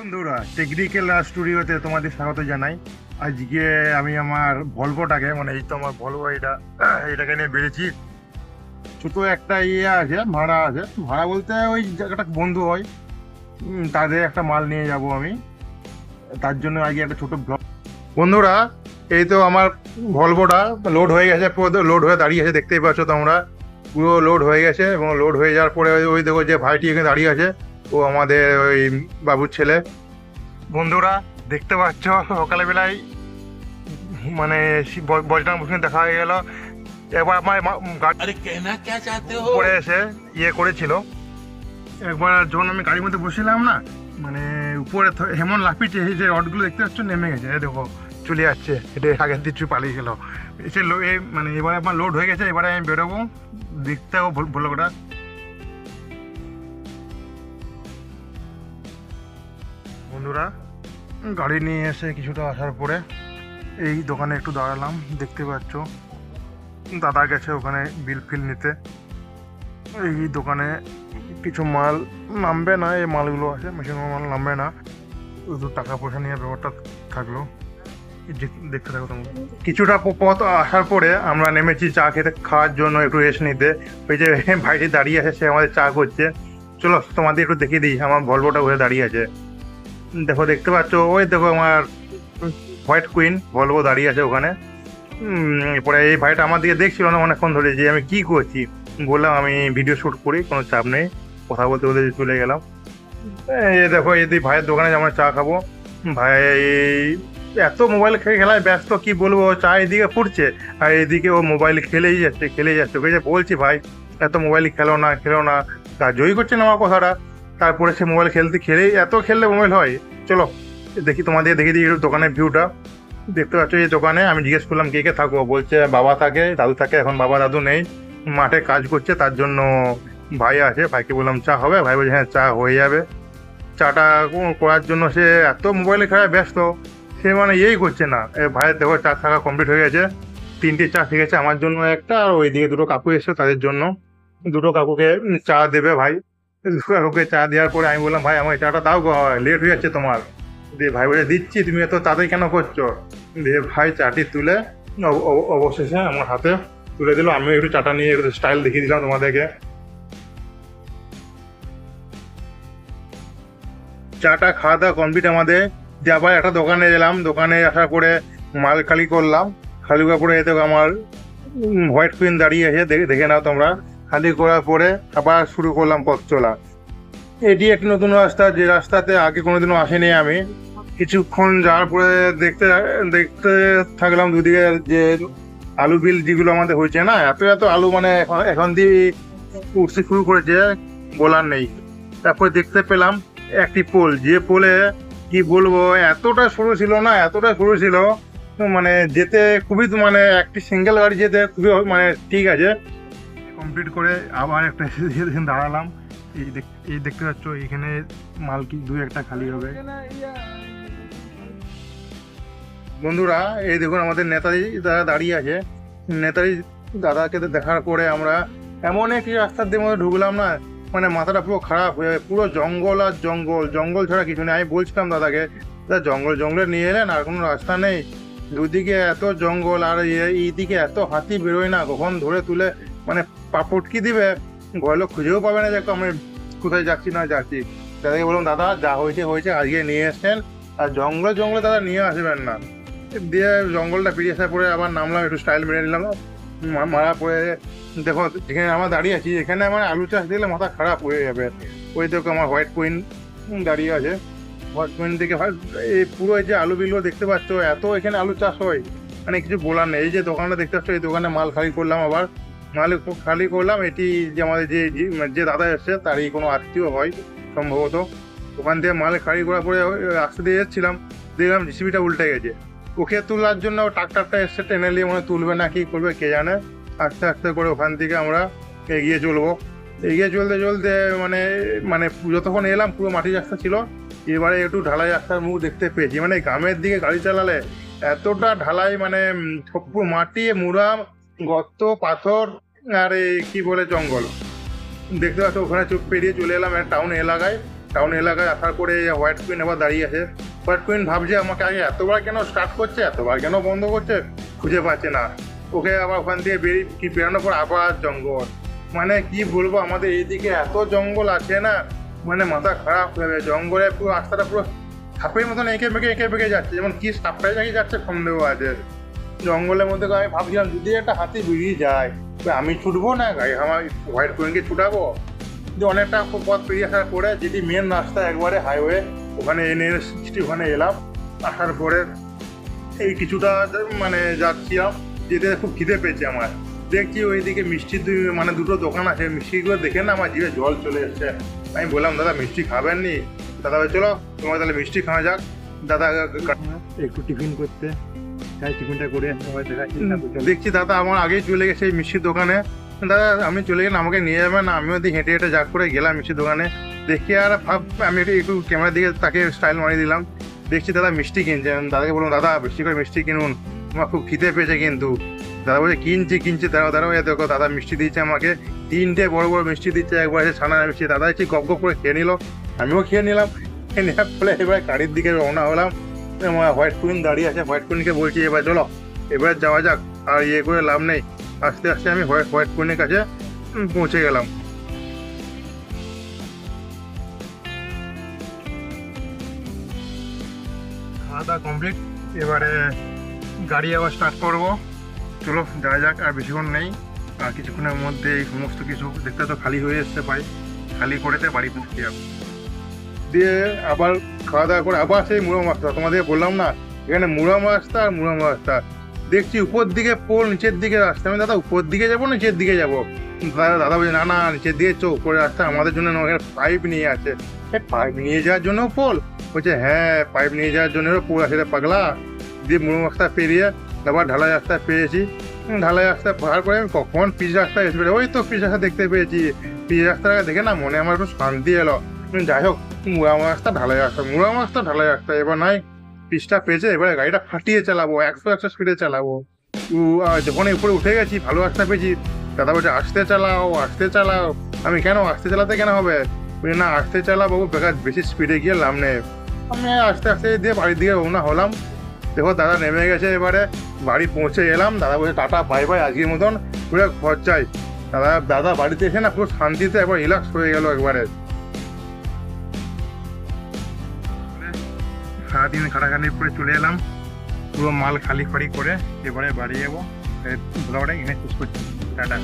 বন্ধুরা টেকনিক্যাল স্টুডিওতে তোমাদের স্বাগত জানাই। আজকে আমি আমার ভলভোটাকে মানে এই তো আমার ভলভো এটা এটাকে নিয়ে বেড়েছি। ছোট একটা ইয়ে আছে, ভাড়া আছে। ভাড়া বলতে ওই একটা বন্ধু হয় তাদের একটা মাল নিয়ে যাব আমি। তার জন্য আগে একটা ছোট ব্লগ বন্ধুরা, এই তো আমার ভলভোটা লোড হয়ে গেছে লোড হয়ে দাঁড়িয়ে আছে, দেখতেই পাচ্ছ তোমরা। পুরো লোড হয়ে গেছে এবং লোড হয়ে যাওয়ার পরে ওই দেখো যে ভাইটি এখানে দাঁড়িয়ে আছে। ও আমাদের ওই বাবুর ছেলে। বন্ধুরা দেখতে পাচ্ছ সকালবেলায় মানে বজরং ভূমিকা দেখা হয়ে গেল। একবার আমার পরে এসে ইয়ে করেছিল। একবার যখন আমি গাড়ির মধ্যে বসেছিলাম না মানে উপরে হেমন লাফিয়েছে এই যে রডগুলো দেখতে পাচ্ছ নেমে গেছে। দেখো চলে যাচ্ছে এটা আগে দিচ্ছু পালিয়ে গেল। এসে মানে এবারে আমার লোড হয়ে গেছে এবারে আমি বেরোবো। দেখতে হব ভুল বন্ধুরা, গাড়ি নিয়ে এসে কিছুটা আসার পরে এই দোকানে একটু দাঁড়ালাম, দেখতে পাচ্ছ, দাদা গেছে ওখানে বিল ফিল নিতে। এই দোকানে কিছু মাল নামবে না, এই মালগুলো আছে মেশিনের মাল নামবে না। শুধু টাকা পয়সা নিয়ে ব্যাপারটা থাকল। দেখতে থাকো তোমরা। কিছুটা পথ আসার পরে আমরা নেমেছি চা খেতে, খাওয়ার জন্য একটু রেস্ট নিতে। ওই যে ভাইটি দাঁড়িয়ে আছে, সে আমাদের চা করছে। চলো তোমাদের একটু দেখিয়ে দিই, আমার ভলভোটা ঘুরে দাঁড়িয়ে আছে। দেখো, দেখতে পাচ্ছ, ওই দেখো আমার হোয়াইট কুইন ভলভো দাঁড়িয়ে আছে ওখানে। এরপরে এই ভাইটা আমার দিকে দেখছিল না, অনেকক্ষণ ধরে যে আমি কি করছি। বললাম, আমি ভিডিও শ্যুট করি, কোনো চাপ নেই, কথা বলতে বলতে চলে গেলাম। এই দেখো, এই ভাইয়ের দোকানে আমরা চা খাব। ভাই, এত মোবাইল খেলে খেলায় ব্যস্ত, কি বলব চা এদিকে ফুটছে, আর এদিকে ও মোবাইল খেলেই যাচ্ছে খেলেই যাচ্ছে। ওকে যে বলছি ভাই, এত মোবাইল খেলো না খেলো না, তা জয়ী করছে না আমার কথাটা? তারপরে সে মোবাইল খেলতে খেলেই এত খেললে মোবাইল হয়। চলো, দেখি তোমাদের, দেখি দিই দোকানের ভিউটা দেখতে পাচ্ছ এই দোকানে, আমি জিজ্ঞেস করলাম, কে কে থাকব বলছে, বাবা থাকে, দাদু থাকে, এখন বাবা দাদু নেই। মাঠে কাজ করছে, তার জন্য ভাই আছে। ভাইকে বললাম, চা হবে? ভাই বলছে হ্যাঁ চা হয়ে যাবে। চাটা করার জন্য সে এত মোবাইলে খেলায় ব্যস্ত। সে মানে ইয়েই করছে না। এ ভাইয়ের দেখো, চা থাকা কমপ্লিট হয়ে গেছে। তিনটে চা ঠিক আছে আমার জন্য একটা, আর ওইদিকে দুটো কাকু এসছে তাদের জন্য। দুটো কাকুকে চা দেবে ভাই। দুটো কাকুকে চা দেওয়ার পরে আমি বললাম, ভাই আমার চাটা দাও গো লেট হয়ে যাচ্ছে তোমার। দিয়ে ভাই বলে, দিচ্ছি, তুমি এত তাড়াতাড়ি কেন করছ? দিয়ে ভাই চাটি তুলে অব- অব- অবশেষে আমার হাতে তুলে দিল। আমি একটু চাটা নিয়ে একটু স্টাইল দেখিয়ে দিলাম তোমাদেরকে। চাটা খাওয়া দাওয়া কমপ্লিট আমাদের। দিয়ে আবার একটা দোকানে এলাম। দোকানে আসার পরে মাল খালি করলাম। খালি করার পরে এতে আমার হোয়াইট কুইন দাঁড়িয়ে দেখে দেখে নাও তোমরা। খালি করার পরে আবার শুরু করলাম পথ চলা এটি একটি নতুন রাস্তা, যে রাস্তাতে আগে কোনোদিনও আসেনি আমি। কিছুক্ষণ যাওয়ার পরে দেখতে দেখতে থাকলাম দুদিকে যে আলু বিল যেগুলো আমাদের হয়েছে না, এত এত আলু মানে এখন দিয়ে উঠতে শুরু করেছে, বলার নেই। তারপরে দেখতে পেলাম একটি পোল, যে পোলে কি বলব, এতটা সরু ছিল না, এতটা সরু ছিল মানে যেতে খুবই মানে একটি সিঙ্গেল গাড়ি যেতে খুবই মানে ঠিক আছে। কমপ্লিট করে আবার একটা দাঁড়ালাম। এই দেখ- এই দেখতে পাচ্ছ, এখানে মাল কি দু একটা খালি হবে। বন্ধুরা, এই দেখুন আমাদের নেতাজি দাদা দাঁড়িয়ে আছে। নেতাজি দাদাকে দেখার পরে আমরা এমন একটি রাস্তার দিয়ে মধ্যে ঢুকলাম না মানে মাথাটা পুরো খারাপ হয়ে পুরো জঙ্গল আর জঙ্গল জঙ্গল ছাড়া কিছু নেই। আমি বলছিলাম দাদাকে, দাদা, জঙ্গল, জঙ্গলে নিয়ে এলেন আর কোনো রাস্তা নেই। দুদিকে এত জঙ্গল, আর এইদিকে এত হাতি বেরোয় না, কখন ধরে তুলে মানে পাপটকি দিবে? ঘরের খুঁজেও পাবে না যে আমি কোথায় যাচ্ছি, না যাচ্ছি। দাদাকে বললাম দাদা, যা হয়েছে হয়েছে, আজকে নিয়ে এসছেন। আর জঙ্গলে জঙ্গলে দাদা নিয়ে আসবেন না। দিয়ে জঙ্গলটা পেরিয়ে আসার পরে আবার নামলাম, একটু স্টাইল মেরে নিলাম। মারা পরে দেখো যেখানে আমরা দাঁড়িয়ে আছি। এখানে আমার আলু চাষ দিলে মাথা খারাপ হয়ে যাবে। ওই দেখো, আমার হোয়াইট কুইন দাঁড়িয়ে আছে। হোয়াইট কুইন হয়- এই পুরো এই যে আলু বিলগুলো দেখতে পাচ্ছ, এত এখানে আলু চাষ হয়। মানে কিছু বলার নেই। এই যে দোকানটা দেখতে পাচ্ছ, এই দোকানে মাল খালি করলাম আবার। ক- খালি করলাম। এটি যে আমাদের যে যে- দাদা এসছে, তারই কোনো আত্মীয় হয় সম্ভবত। ওখান থেকে মাল খালি করার পরে রাস্তা দিয়ে যাচ্ছিলাম। দেখলাম জিসিবিটা উল্টে গেছে। ওকে তোলার জন্য ট্রাক্টরটা এসছে, টেনে নিয়ে মনে তুলবে না, কি করবে কে জানে। আস্তে আস্তে করে ওখান থেকে আমরা এগিয়ে চলবো। এগিয়ে চলতে চলতে মানে মানে যতক্ষণ এলাম, পুরো মাটি রাস্তা ছিল। এবারে একটু ঢালাই রাস্তার মুখ দেখতে পেয়েছি। মানে গ্রামের দিকে গাড়ি চালালে এতটা ঢালাই মানে মাটি মুড়াম গর্ত, পাথর আর এই কী বলে জঙ্গল। দেখতে পাচ্ছ, ওখানে চুপ পেরিয়ে চলে এলাম টাউন এলাকায়। টাউন এলাকায় আসার পরে হোয়াইট কুইন আবার দাঁড়িয়ে আছে। হোয়াইট কুইন ভাবছে, আমাকে আগে এতবার কেন স্টার্ট করছে? এতবার কেন বন্ধ করছে? খুঁজে পাচ্ছে না। ওকে আবার ওখান থেকে বেরিয়ে কি বেরোনোর পর আবার জঙ্গল। মানে কি বলব, আমাদের এইদিকে এত জঙ্গল আছে না মানে মাথা খারাপ হয়ে যাবে। জঙ্গলে পুরো রাস্তাটা পুরো সাপের মতন এঁকে বেঁকে এঁকে বেঁকে যাচ্ছে। যেমন কি সাপটাই নাকি যাচ্ছে সন্দেহ আছে। জঙ্গলের মধ্যে আমি ভাবছিলাম, যদি একটা হাতি বেরিয়ে যায় আমি ছুটবো না গাড়ি? আমার হোয়াইট কুইনকে ছুটাবো? কিন্তু অনেকটা খুব পথ পেরিয়ে আসার পরে যেটি মেন রাস্তা একবারে হাইওয়ে ওখানে এনে সিক্সটি ওখানে এলাম। আসার পরে এই কিছুটা মানে যাচ্ছিলাম, যেতে খুব খিদে পেয়েছে আমার। দেখছি ওইদিকে মিষ্টি মানে দুটো দোকান আছে, মিষ্টিগুলো দেখে না আমার জিভে জল চলে এসছে। আমি বললাম, দাদা, মিষ্টি খাবেন নি? দাদা চলো, তোমার তাহলে মিষ্টি খাওয়া যাক। দাদা একটু টিফিন করতে। তাই টিফিনটা করে। দেখছি দাদা আমার আগেই চলে গেছে এই মিষ্টির দোকানে। দাদা আমি চলে গেলাম আমাকে নিয়ে যাবেন আমিও দিয়ে হেঁটে হেঁটে যা করে গেলাম মিষ্টির দোকানে। দেখি আর ভাব আমি একটু একটু ক্যামেরার দিকে তাকে স্টাইল মারিয়ে দিলাম। দেখছি দাদা মিষ্টি কিনছেন দাদাকে বললাম দাদা বেশি করে মিষ্টি কিনুন। আমার খুব খিদে পেয়েছে কিন্তু। দাদা বলছে কিনছি কিনছি। দাঁড়াও দাঁড়াও এ দেখো দাদা মিষ্টি দিচ্ছে আমাকে। তিনটে বড় বড় মিষ্টি দিচ্ছে একবার এসে ছানা মিষ্টি। দাদা এসে গপ গপ করে খেয়ে নিল। আমিও খেয়ে নিলাম। খেয়ে নেওয়ার ফলে এবার গাড়ির দিকে রওনা হলাম। আমার হোয়াইট কুইন দাঁড়িয়ে আছে। হোয়াইট কুইনকে বলছি, এবার চলো, এবার যাওয়া যাক, আর ইয়ে করে লাভ নেই। আস্তে আস্তে আমি হোয়াইট হোয়াইট কুইনের কাছে পৌঁছে গেলাম। খাওয়া দাওয়া কমপ্লিট এবারে গাড়ি আবার স্টার্ট করব। চলো, যাওয়া যাক, আর বেশিক্ষণ নেই। আর কিছুক্ষণের মধ্যে এই সমস্ত কিছু দেখতে তো খালি হয়ে এসছে পাই খালি করেতে বাড়ি পৌঁছে যাব। দিয়ে আবার খাওয়া দাওয়া করে আবার সেই মুড়ো মাছটা, তোমাদের বললাম না, এখানে মুড়া মাছটা আর মুড়ো মাছটা। দেখছি উপর দিকে পোল, নিচের দিকে রাস্তা। আমি, দাদা, উপর দিকে যাব নিচের দিকে যাব? দাদা দাদা বলছে, না না, নিচের দিকে চো, উপরে রাস্তা। আমাদের জন্য এখানে পাইপ নিয়ে আছে। পাইপ নিয়ে যাওয়ার জন্য পোল? বলছে হ্যাঁ পাইপ নিয়ে যাওয়ার জন্য পোল আছে পাগলা। দিয়ে মুড়ো রাস্তা পেরিয়ে আবার ঢালাই রাস্তা পেয়েছি। ঢালাই রাস্তা পার করে আমি কখন পিচ রাস্তায় এসে ওই তো পিচ রাস্তা দেখতে পেয়েছি। পিচ রাস্তাটা দেখে না মনে আমার একটু শান্তি এলো। যাই হোক মুড়া মাছটা ঢালাই রাস্তা মুড়া মাছটা ঢালাই রাস্তা এবার নাই, পিচটা পেয়েছে, এবারে গাড়িটা ফাটিয়ে চালাবো, একশো একশো স্পিডে চালাবো। যখন উপরে উঠে গেছি, ভালো রাস্তা পেয়েছি। দাদা বলছে, আসতে চালাও আসতে চালাও। আমি, কেন, আসতে চালাতে কেন হবে? না, আসতে চালা বাবু বেকার বেশি স্পিডে গিয়ে লাভ নেই। আমি আস্তে আস্তে দিয়ে বাড়ির দিকে রওনা হলাম। দেখো, দাদা নেমে গেছে এবারে। বাড়ি পৌঁছে এলাম। দাদা বলছে, টাটা, বাই বাই, আজকের মতন। পুরো খরচাই দাদা দাদা বাড়িতে এসে না পুরো শান্তিতে একবার রিল্যাক্স হয়ে গেল একবারে। সারাদিন খাটাখাটি করে চলে এলাম। পুরো মাল খালি খালি করে এবারে বাড়ি যাব। ব্লগটা এনে শেষ করছি। টাটা।